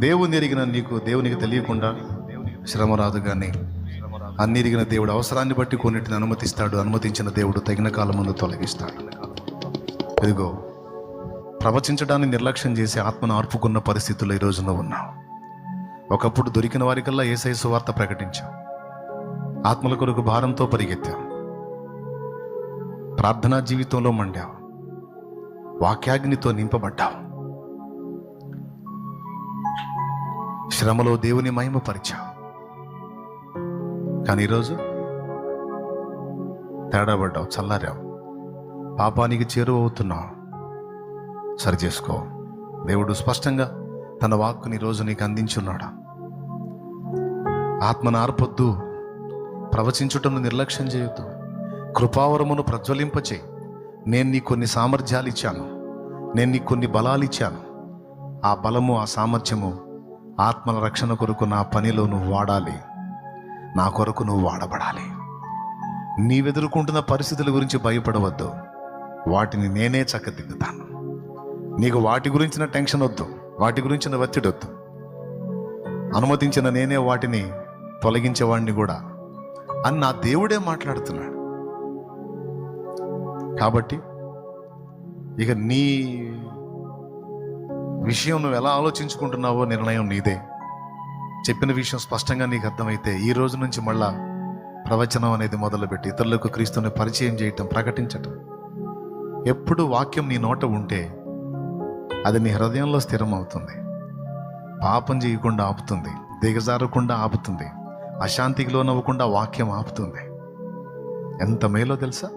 దేవుని ఎరిగిన నీకు దేవునికి తెలియకుండా శ్రమ రాదు కానీ అన్ని ఎరిగిన దేవుడు అవసరాన్ని బట్టి కొన్నిటిని అనుమతిస్తాడు. అనుమతించిన దేవుడు తగిన కాలం ముందు తొలగిస్తాడు. ఇదిగో ప్రవచించడాన్ని నిర్లక్ష్యం చేసి ఆత్మను ఆర్పుకున్న పరిస్థితుల్లో ఈ రోజున ఉన్నాం ఒకప్పుడు దొరికిన వారికల్లా ఏసై సువార్త ప్రకటించాం ఆత్మల కొరకు భారంతో పరిగెత్తాం ప్రార్థనా జీవితంలో మండావు. వాక్యాగ్నితో నింపబడ్డావు. శ్రమలో దేవుని మహిమపరిచావు. కానీ ఈరోజు తేడాపడ్డావు చల్లారావు. పాపానికి చేరువవుతున్నావు. సరి చేసుకో. దేవుడు స్పష్టంగా తన వాక్కుని రోజు నీకు అందించున్నాడు. ఆత్మను ఆర్పొద్దు. ప్రవచించుటను నిర్లక్ష్యం చేయొద్దు. కృపావరమును ప్రజ్వలింపచే నేను నీ కొన్ని సామర్థ్యాలు ఇచ్చాను. నేను నీ కొన్ని బలాలు ఇచ్చాను. ఆ బలము ఆ సామర్థ్యము ఆత్మల రక్షణ కొరకు నా పనిలో నువ్వు వాడాలి. నా కొరకు నువ్వు వాడబడాలి. నీవెదుర్కొంటున్న పరిస్థితుల గురించి భయపడవద్దు. వాటిని నేనే చక్కదిద్దుతాను. నీకు వాటి గురించిన టెన్షన్ వద్దు. వాటి గురించిన ఒత్తిడి వద్దు. అనుమతించిన నేనే వాటిని తొలగించేవాడిని కూడా. అని నా దేవుడే మాట్లాడుతున్నాడు. కాబట్టి ఇక నీ విషయం నువ్వు ఎలా ఆలోచించుకుంటున్నావో నిర్ణయం నీదే. చెప్పిన విషయం స్పష్టంగా నీకు అర్థమైతే ఈ రోజు నుంచి మళ్ళా ప్రవచనం అనేది మొదలుపెట్టి ఇతరులకు క్రీస్తుని పరిచయం చేయటం ప్రకటించటం. ఎప్పుడు వాక్యం నీ నోట ఉంటే అది నీ హృదయంలో స్థిరం అవుతుంది పాపం చేయకుండా ఆపుతుంది దిగజారకుండా ఆపుతుంది అశాంతికి లోనవ్వకుండా వాక్యం ఆపుతుంది. ఎంత మేలో తెలుసా?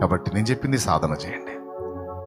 కాబట్టి నేను చెప్పింది సాధన చేయండి.